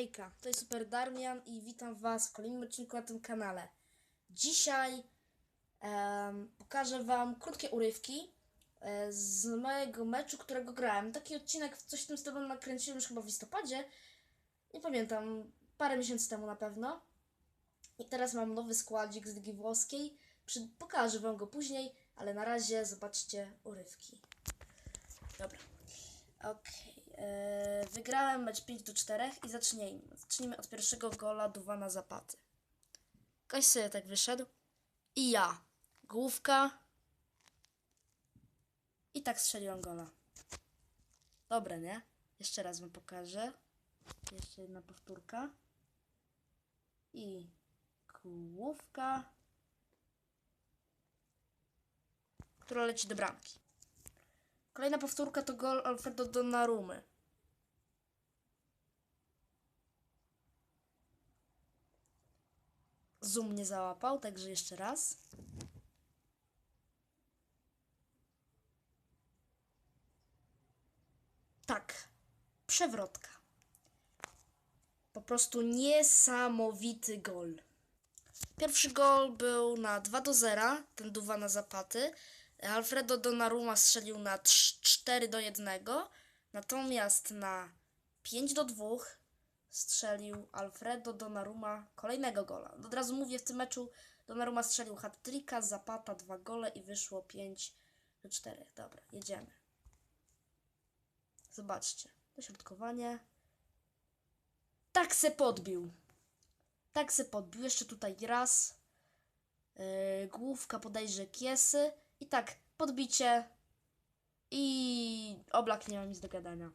Hejka, to jest Super Darmian i witam Was w kolejnym odcinku na tym kanale. Dzisiaj em, pokażę Wam krótkie urywki e, z mojego meczu, którego grałem. Taki odcinek, coś w tym stylu nakręciłem już chyba w listopadzie. Nie pamiętam, parę miesięcy temu na pewno. I teraz mam nowy składzik z Ligi Włoskiej. Przy, pokażę Wam go później, ale na razie zobaczcie urywki. Dobra. Okej. e, Wygrałem mecz 5 do 4 i zacznijmy. Zacznijmy od pierwszego gola Duwana Zapaty. Ktoś sobie tak wyszedł. I ja. Główka. I tak strzeliłam gola. Dobre, nie? Jeszcze raz wam pokażę. Jeszcze jedna powtórka. I główka. Która leci do bramki. Kolejna powtórka to gol Alfredo Donnarumy. Zoom nie załapał, także jeszcze raz. Tak, przewrotka. Po prostu niesamowity gol. Pierwszy gol był na 2 do 0, ten duwa na zapaty. Alfredo Donnarumma strzelił na 4 do 1, natomiast na 5 do 2 strzelił Alfredo Donnarumma kolejnego gola. Od razu mówię, w tym meczu Donnarumma strzelił hat-tricka, Zapata dwa gole i wyszło 5 do 4. Dobra, jedziemy. Zobaczcie, dośrodkowanie. Tak se podbił. Tak se podbił. Jeszcze tutaj raz. Yy, główka podejrze Kiesy. I tak, podbicie. I oblak nie ma nic do gadania.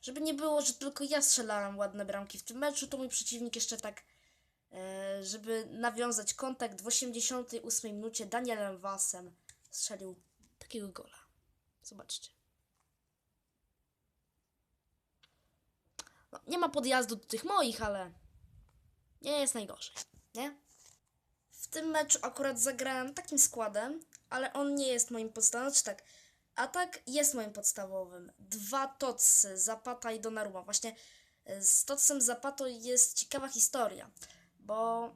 Żeby nie było, że tylko ja strzelałem ładne bramki w tym meczu, to mój przeciwnik jeszcze tak, e, żeby nawiązać kontakt w 88 minucie Danielem Wasem strzelił takiego gola. Zobaczcie. No, nie ma podjazdu do tych moich, ale nie jest najgorzej, nie? W tym meczu akurat zagrałem takim składem, ale on nie jest moim podstawowym, znaczy tak, atak jest moim podstawowym. Dwa tocy, Zapata i Donnarumma. Właśnie e, z tocem Zapatą jest ciekawa historia, bo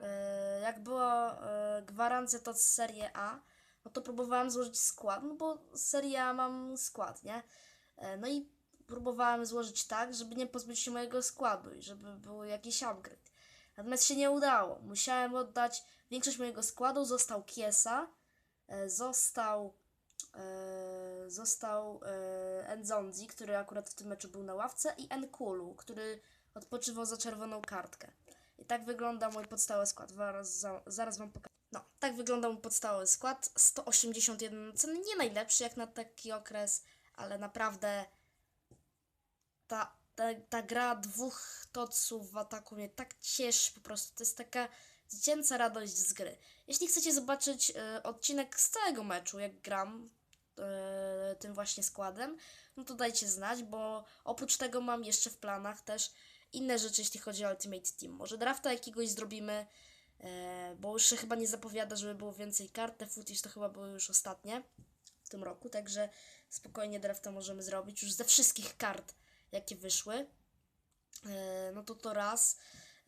e, jak była e, gwarancja toc Serie A, no to próbowałem złożyć skład, no bo Serie A mam skład, nie? E, no i próbowałem złożyć tak, żeby nie pozbyć się mojego składu i żeby był jakiś upgrade. Natomiast się nie udało. Musiałem oddać większość mojego składu. Został Kiesa, został e, został e, Enzonzi, który akurat w tym meczu był na ławce i Enkulu, który odpoczywał za czerwoną kartkę. I tak wygląda mój podstawowy skład. Zaraz, za, zaraz wam pokażę. No, tak wygląda mój podstawowy skład. 181 ceny, nie najlepszy jak na taki okres, ale naprawdę ta, ta, ta gra dwóch toców w ataku mnie tak cieszy po prostu. To jest taka dziecięca radość z gry. Jeśli chcecie zobaczyć e, odcinek z całego meczu, jak gram e, tym właśnie składem, no to dajcie znać, bo oprócz tego mam jeszcze w planach też inne rzeczy, jeśli chodzi o Ultimate Team. Może drafta jakiegoś zrobimy, e, bo już się chyba nie zapowiada, żeby było więcej kart. Te footage to chyba były już ostatnie w tym roku, także spokojnie drafta możemy zrobić już ze wszystkich kart, jakie wyszły. No to to raz.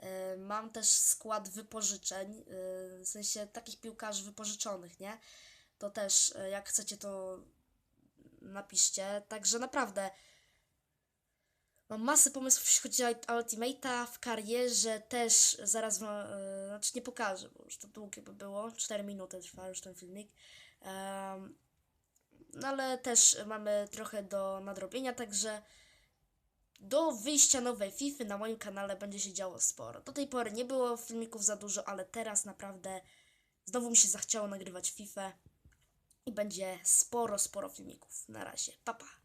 E, Mam też skład wypożyczeń, e, w sensie takich piłkarzy wypożyczonych, nie? To też, e, jak chcecie, to napiszcie. Także naprawdę mam masę pomysłów, jeśli chodzi o Ultimate'a w karierze. Też zaraz wam, znaczy nie pokażę, bo już to długie by było. 4 minuty trwa już ten filmik. Em, no ale też mamy trochę do nadrobienia, także do wyjścia nowej FIFA na moim kanale będzie się działo sporo. Do tej pory nie było filmików za dużo, ale teraz naprawdę znowu mi się zachciało nagrywać FIFA i będzie sporo, sporo filmików. Na razie, pa pa.